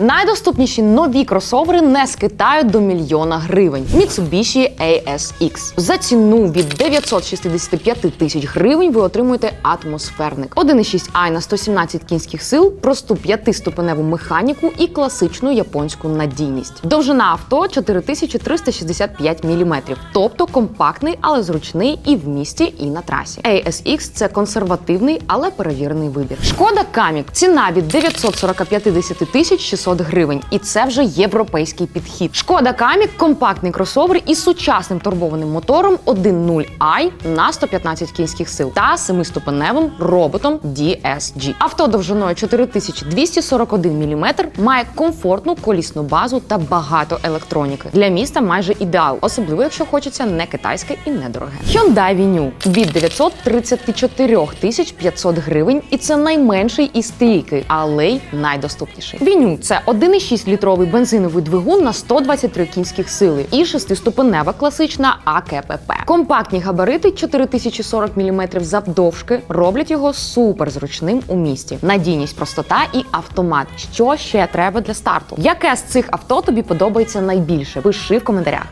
Найдоступніші нові кросовери не з Китаю до мільйона гривень. Mitsubishi ASX. За ціну від 965 тисяч гривень ви отримуєте атмосферник. 1,6i на 117 кінських сил, просту п'ятиступеневу механіку і класичну японську надійність. Довжина авто 4365 мм, тобто компактний, але зручний і в місті, і на трасі. ASX – це консервативний, але перевірений вибір. Шкода Камік. Ціна від 940 тисяч 600 гривень, і це вже європейський підхід. Шкода Камік компактний кросовер із сучасним турбованим мотором 1.0i на 115 кінських сил та семиступеневим роботом DSG. Авто довжиною 4241 мм має комфортну колісну базу та багато електроніки. Для міста майже ідеал, особливо якщо хочеться не китайське і не дороге. Hyundai Venue від 934 тисяч 500 гривень, і це найменший із трійки, але й найдоступніший. Venue – це 1,6 літровий бензиновий двигун на 123 кінських сили і шестиступенева класична АКПП. Компактні габарити 4040 мм завдовжки роблять його суперзручним у місті. Надійність, простота і автомат. Що ще треба для старту? Яке з цих авто тобі подобається найбільше? Пиши в коментарях.